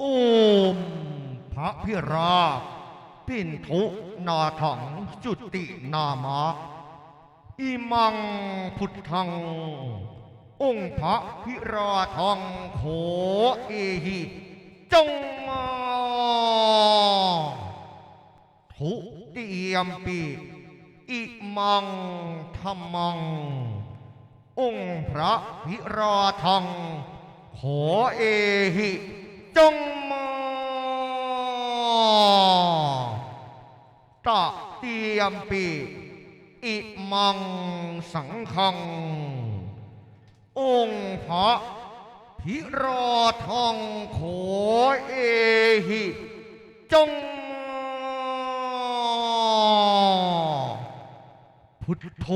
โอมพระพิราบปินทุนาถังจุตินามะอิมังพุทธัง องค์พระพิราทังโขเอหิจงมาทุติยมปีอิมังธรรมัง องค์พระพิราทังโขเอหิ จงมาตะเตียมปีอิมังสังฆัง องค์พระพิราทังโขเอหิ จงพุทโธ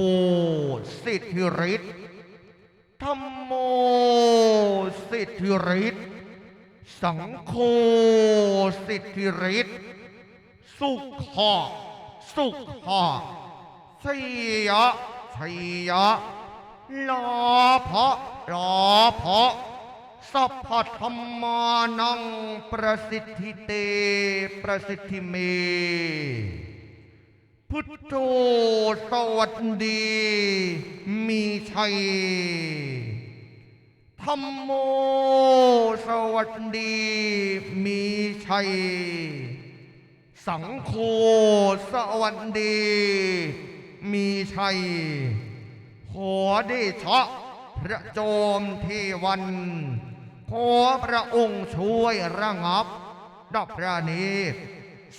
สิทธิฤทธิ์ธรรมโมสิทธิฤทธิ์ สังโฆสิทธิฤทธิ์สุขะสุขะชัยยะชัยยะลาภะลาภะสัพพธรรมานังประสิทธิเตประสิทธิเม พุทโธสวัสดี มีชัย ธรรมโมสวัสดีมีชัย สังโฆสวัสดี มีชัย ขอเดชะพระโจมเทวัน ขอพระองค์ช่วยระงับ ดับพระนตร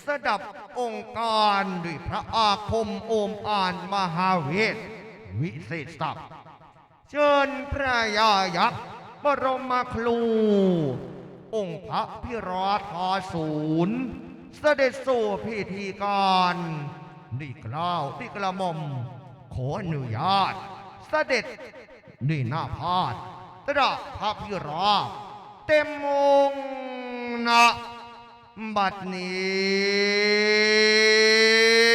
สดับองค์การด้วยพระอาคมโอมอ่านมหาเวทวิเศษศักดิ์เชิญพระยายักษ์ บรมครู องค์พระพิราธาศูนย์ เสด็จสู่พิธีการนี่กล่าวนี่กระหม่อม ขออนุญาต เสด็จนี่หน้าพาดตระพระพิราบเต็มมงนะบัดนี้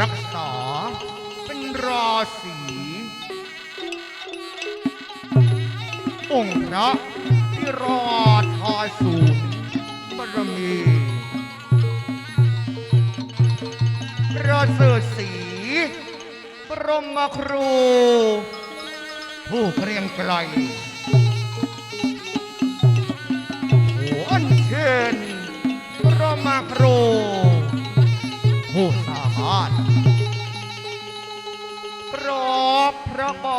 รักษา เป็นราศีองค์พระวิราชทายสูงบารมีประเสริฐศรีบรมครู ผู้เกรียงไกลโอ้อันเชิญบรมครู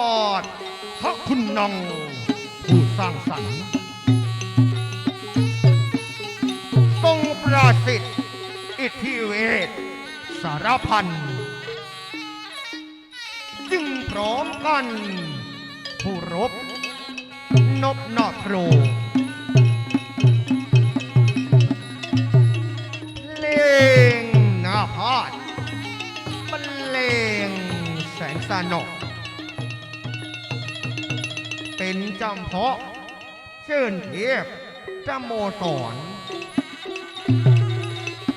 ระบาทพระคุณนังผู้สร้างสรรค์ทรงประสิทธิ์อิทธิเวทสารพันจึงพร้อมกัน ผู้รบ นบนอครูเลงนาพาดบรรเลงแสนสนุก เป็นจำเพาะเชิญเทพจำโมสอน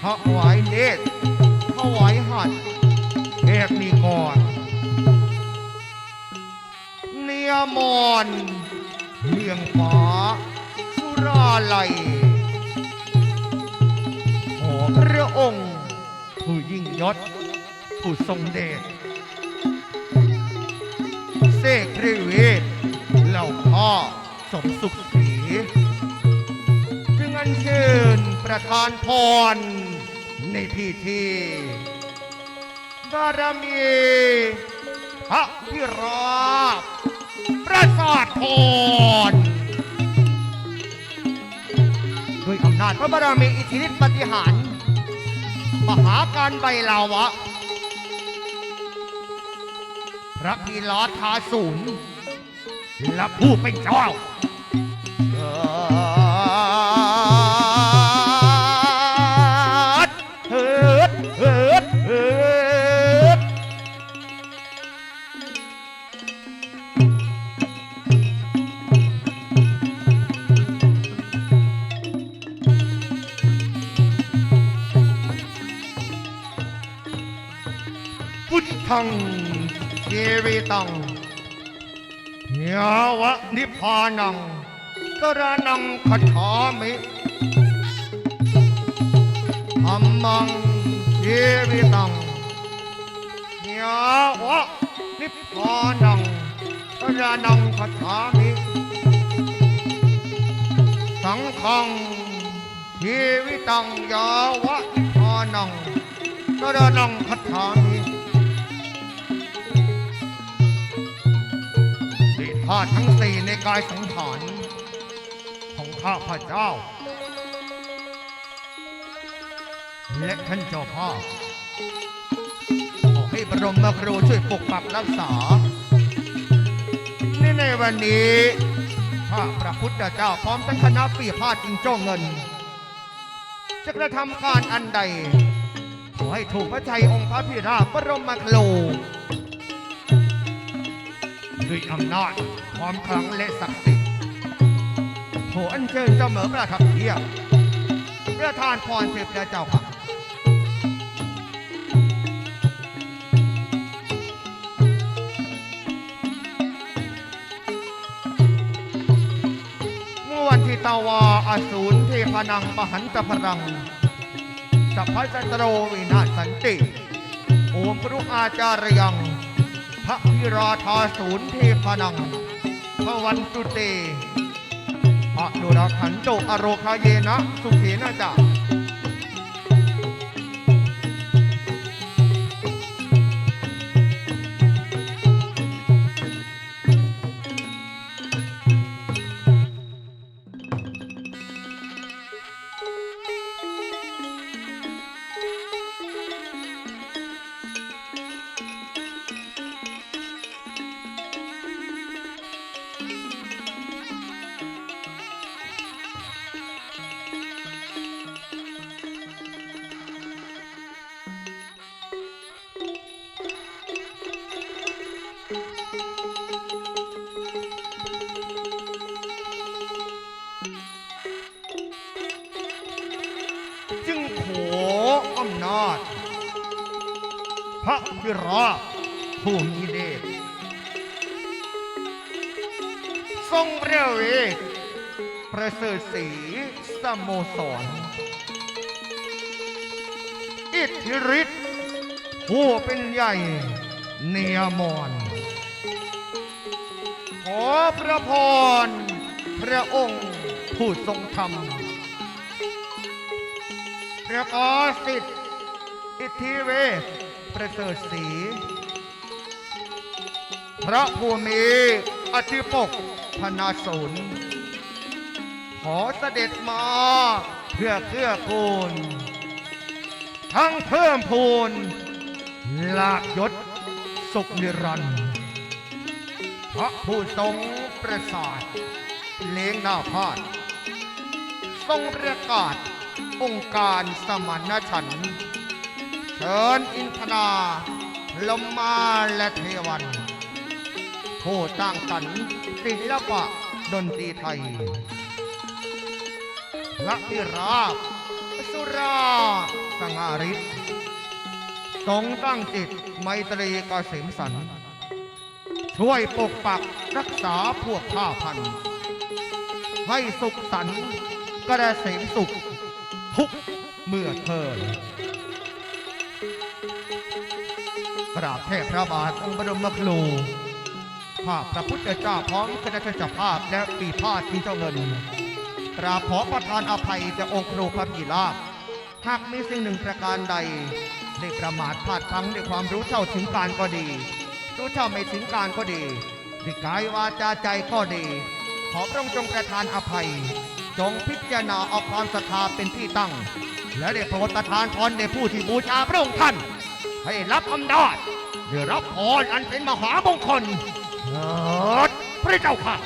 ถวายเนตรถวายหัดเอกมีก่อนเนียมอนเลียงฟ้าสุราไลยขอพระองค์ผู้ยิ่งยศผู้ทรงเดชเสกพระเวทเหล่า พ่อสมสุขศรีจึงอัญเชิญประธานพร ในพิธีบารมีพระพิราบประสาทพรด้วยอำนาจพระบารมีอิทธิฤทธิปฏิหาร มหาการใบลาวะ พระพีลาทาศูนย์ และผู้เป็นเจ้าเถิดเถิดเถิดเถิดพุทธังชีวิตัง ยาวะนิพพานังกระนังคชามิธรรมังชีวิตังยาวะนิพพานังกระนังคชามิสังฆังชีวิตังยาวะนิพพานังกระนังคชามิาตุทั้งสี่ในกายสังขารของข้าพระเจ้า และท่านเจ้าพ่อขอให้บรมครูช่วยปกปักรักษาในในวันนี้ข้าพระพุทธเจ้าพร้อมทั้งคณะปีพาดจิงโจ้เงินจะกระทำการอันใด ขอให้ถูกพระชัยองค์พระพิราบบรมครู ด้วยอำนาจความขลังและศักดิ์สิทธิ์ขออัญเชิญเจ้าเหมือประทับเทียบประทานพรเทพเจ้าค่ะเมื่อวันที่ตาวาอสูรเทพนังมหันตพรังสัพพะจัตโรวินาศสันติ โอมพระอาจารยัง พระพิราธาศูนย์เทพนังพระวันตุเตอะดุรขันโตอโรคาเยนะ สุเขนะจะ ระพิราผู้มีเดชทรงพระเวทประเสริฐศรีสโมสร อิทธิฤทธิ์ผู้เป็นใหญ่เนียมอน ขอพระพร พระองค์ผู้ทรงธรรมประกาศสิทธิ์ อิทธิเวสประเสริฐศรีพระภูมิอธิปกพนาสนขอเสด็จมาเพื่อเกื้อกูล ทั้งเพิ่มพูนลาบยศสุขนิรันดร์พระผู้ทรงประสาทเลี้ยงหน้าพาดทรงประกาศองค์การสมานฉันท์ เชิญอินทนาลมมาและเทวัน ผู้ตั้งสรรค์ศิลปะดนตรีไทยพระพิราบสุราสัง่าริศทรงตั้งจิตไมตรีกเกษมสัน ช่วยปกปักรักษาพวกข้าพันธ์ให้สุขสันต์กระเสมสุขทุกเมื่อเทิน กราบเทพพระบาทองค์บรมครูข้าพระพุทธเจ้าพร้อมคณะเจ้าภาพและปีพาดที่เจ้าเงิน กราบขอประทานอภัยจากองค์ครูพระพีราบหากมีสิ่งหนึ่งประการใดได้ประมาทพลาดพลั้งในความรู้เท่าถึงการก็ดี รู้เท่าไม่ถึงการก็ดีด้วยกายวาจาใจก็ดี ขอพระองค์จงประทานอภัย จงพิจารณาเอาความศรัทธาเป็นที่ตั้ง และได้โปรดประทานพรในผู้ที่บูชาพระองค์ท่าน ให้รับอำนาจได้รับพรอันเป็นมหามงคลเถิดพระเจ้าค่ะ